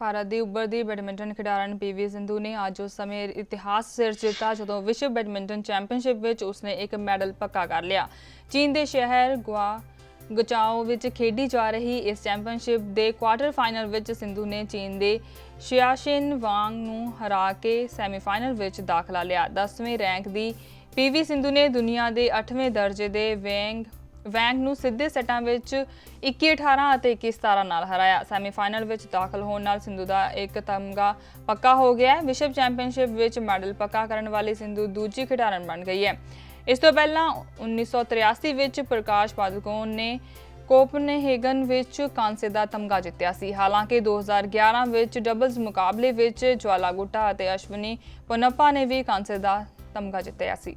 ਭਾਰਤ ਦੀ ਉੱਭਰਦੀ ਬੈਡਮਿੰਟਨ ਖਿਡਾਰਨ ਪੀਵੀ ਸਿੰਧੂ ਨੇ ਅੱਜ ਉਸ ਸਮੇਂ ਇਤਿਹਾਸ ਸਿਰਜ ਦਿੱਤਾ, ਜਦੋਂ ਵਿਸ਼ਵ ਬੈਡਮਿੰਟਨ ਚੈਂਪੀਅਨਸ਼ਿਪ ਵਿੱਚ ਉਸਨੇ ਇੱਕ ਮੈਡਲ ਪੱਕਾ ਕਰ ਲਿਆ। ਚੀਨ ਦੇ ਸ਼ਹਿਰ ਗੁਆ ਗਚਾਓ ਵਿੱਚ ਖੇਡੀ ਜਾ ਰਹੀ ਇਸ ਚੈਂਪੀਅਨਸ਼ਿਪ ਦੇ ਕੁਆਰਟਰ ਫਾਈਨਲ ਵਿੱਚ ਸਿੰਧੂ ਨੇ ਚੀਨ ਦੇ ਸ਼ਿਆਸ਼ਿਨ ਵਾਂਗ ਨੂੰ ਹਰਾ ਕੇ ਸੈਮੀਫਾਈਨਲ ਵਿੱਚ ਦਾਖਲਾ ਲਿਆ। 10ਵੇਂ ਰੈਂਕ ਦੀ ਪੀਵੀ ਸਿੰਧੂ ਨੇ ਦੁਨੀਆ ਦੇ 8ਵੇਂ ਦਰਜੇ ਦੇ ਵੇਂਗ ਵੈਂਗ ਨੂੰ ਸਿੱਧੇ ਸੈੱਟਾਂ ਵਿੱਚ 21-18 ਅਤੇ 21-17 ਨਾਲ ਹਰਾਇਆ। ਸੈਮੀਫਾਈਨਲ ਵਿੱਚ ਦਾਖਲ ਹੋਣ ਨਾਲ ਸਿੰਧੂ ਦਾ ਇੱਕ ਤਮਗਾ ਪੱਕਾ ਹੋ ਗਿਆ ਹੈ। ਵਿਸ਼ਵ ਚੈਂਪੀਅਨਸ਼ਿਪ ਵਿੱਚ ਮੈਡਲ ਪੱਕਾ ਕਰਨ ਵਾਲੀ ਸਿੰਧੂ ਦੂਜੀ ਖਿਡਾਰਨ ਬਣ ਗਈ ਹੈ। ਇਸ ਤੋਂ ਪਹਿਲਾਂ 1983 ਵਿੱਚ ਪ੍ਰਕਾਸ਼ ਪਾਦੂਕੋਨ ਨੇ ਕੋਪਨਹੇਗਨ ਵਿੱਚ ਕਾਂਸੇ ਦਾ ਤਮਗਾ ਜਿੱਤਿਆ ਸੀ। ਹਾਲਾਂਕਿ 2011 ਵਿੱਚ ਡਬਲਜ਼ ਮੁਕਾਬਲੇ ਵਿੱਚ ਜਵਾਲਾਗੁੱਟਾ ਅਤੇ ਅਸ਼ਵਨੀ ਪੋਨੱਪਾ ਨੇ ਵੀ ਕਾਂਸੇ ਦਾ ਤਮਗਾ ਜਿੱਤਿਆ ਸੀ।